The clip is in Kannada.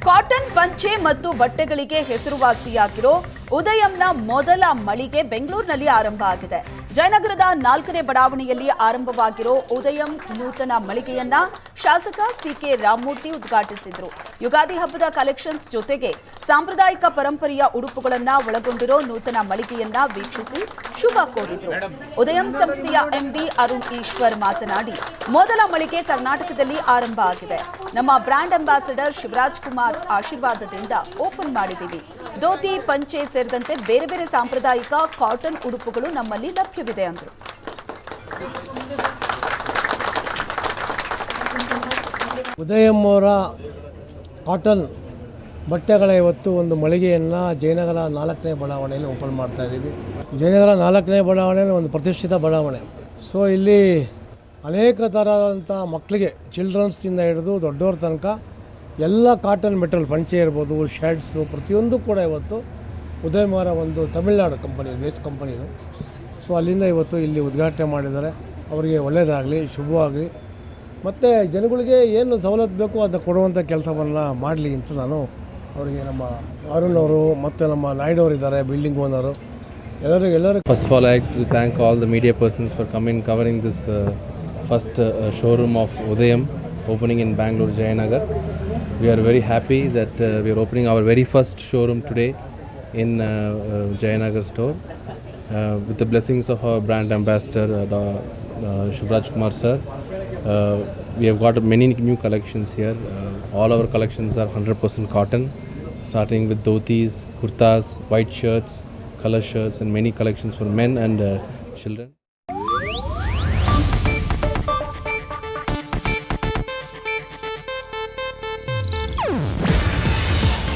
ಕಾಟನ್ ಪಂಚೆ ಮತ್ತು ಬಟ್ಟೆಗಳಿಗೆ ಹೆಸರುವಾಸಿಯಾಗಿರೋ ಉದಯಂನ ಮೊದಲ ಮಳಿಗೆ ಬೆಂಗಳೂರಿನಲ್ಲಿ ಆರಂಭ ಆಗಿದೆ. ಜಯನಗರದ ನಾಲ್ಕನೇ ಬಡಾವಣೆಯಲ್ಲಿ ಆರಂಭವಾಗಿರೋ ಉದಯಂ ನೂತನ ಮಳಿಗೆಯನ್ನ ಶಾಸಕ ಸಿಕೆ ರಾಮಮೂರ್ತಿ ಉದ್ಘಾಟಿಸಿದ್ರು. ಯುಗಾದಿ ಹಬ್ಬದ ಕಲೆಕ್ಷನ್ಸ್ ಜೊತೆಗೆ ಸಾಂಪ್ರದಾಯಿಕ ಪರಂಪರೆಯ ಉಡುಪುಗಳನ್ನ ಒಳಗೊಂಡಿರೋ ನೂತನ ಮಳಿಗೆಯನ್ನ ವೀಕ್ಷಿಸಿ ಶುಭ ಕೋರಿದ್ರು. ಉದಯಂ ಸಂಸ್ಥೆಯ ಎಂಡಿ ಅರುಣ್ ಈಶ್ವರ್ ಮಾತನಾಡಿ, ಮೊದಲ ಮಳಿಗೆ ಕರ್ನಾಟಕದಲ್ಲಿ ಆರಂಭ ಆಗಿದೆ. ನಮ್ಮ ಬ್ರಾಂಡ್ ಅಂಬಾಸಿಡರ್ ಶಿವರಾಜ್ ಕುಮಾರ್ ಆಶೀರ್ವಾದದಿಂದ ಓಪನ್ ಮಾಡಿದ್ದೀವಿ. ಧೋತಿ ಪಂಚೆ ಸೇರಿದಂತೆ ಬೇರೆ ಬೇರೆ ಸಾಂಪ್ರದಾಯಿಕ ಕಾಟನ್ ಉಡುಪುಗಳು ನಮ್ಮಲ್ಲಿ ಲಭ್ಯವಿದೆ ಅಂದರು. ಉದಯಂ ಅವರ ಕಾಟನ್ ಬಟ್ಟೆಗಳ ಇವತ್ತು ಒಂದು ಮಳಿಗೆಯನ್ನು ಜಯನಗರ ನಾಲ್ಕನೇ ಬಡಾವಣೆಯಲ್ಲಿ ಓಪನ್ ಮಾಡ್ತಾ ಇದ್ದೀವಿ. ಜಯನಗರ ನಾಲ್ಕನೇ ಬಡಾವಣೆಯಲ್ಲಿ ಒಂದು ಪ್ರತಿಷ್ಠಿತ ಬಡಾವಣೆ. ಸೊ ಇಲ್ಲಿ ಅನೇಕ ಥರದಂಥ ಮಕ್ಕಳಿಗೆ ಚಿಲ್ಡ್ರನ್ಸ್ನಿಂದ ಹಿಡಿದು ದೊಡ್ಡವ್ರ ತನಕ ಎಲ್ಲ ಕಾಟನ್ ಮೆಟೀರಿಯಲ್ ಪಂಚೆ ಇರ್ಬೋದು ಶರ್ಟ್ಸು ಪ್ರತಿಯೊಂದು ಕೂಡ ಇವತ್ತು ಉದಯಮಾರ ಒಂದು ತಮಿಳ್ನಾಡು ಕಂಪನಿ, ಬೇಸ್ ಕಂಪನಿದು ಸೊ ಅಲ್ಲಿಂದ ಇವತ್ತು ಇಲ್ಲಿ ಉದ್ಘಾಟನೆ ಮಾಡಿದ್ದಾರೆ. ಅವರಿಗೆ ಒಳ್ಳೆಯದಾಗಲಿ, ಶುಭವಾಗಲಿ. ಮತ್ತು ಜನಗಳಿಗೆ ಏನು ಸವಲತ್ತು ಬೇಕು ಅಂತ ಕೊಡುವಂಥ ಕೆಲಸವನ್ನು ಮಾಡಲಿ ಅಂತ ನಾನು ಅವರಿಗೆ ನಮ್ಮ ಅರುಣ್ ಅವರು ಮತ್ತು ನಮ್ಮ ನಾಯ್ಡು ಇದ್ದಾರೆ ಬಿಲ್ಡಿಂಗ್ ಓನರು ಎಲ್ಲರಿಗೂ ಎಲ್ಲರಿಗೂ first of all I to thank all the media persons for coming covering this first showroom of Udayam opening in Bangalore Jayanagar we are very happy that we are opening our very first showroom today in uh, uh, Jayanagar store uh, with the blessings of our brand ambassador, uh, uh, Shivraj Kumar sir. We have got many new collections here. All our collections are 100% cotton, starting with dhotis, kurtas, white shirts, color shirts, and many collections for men and children.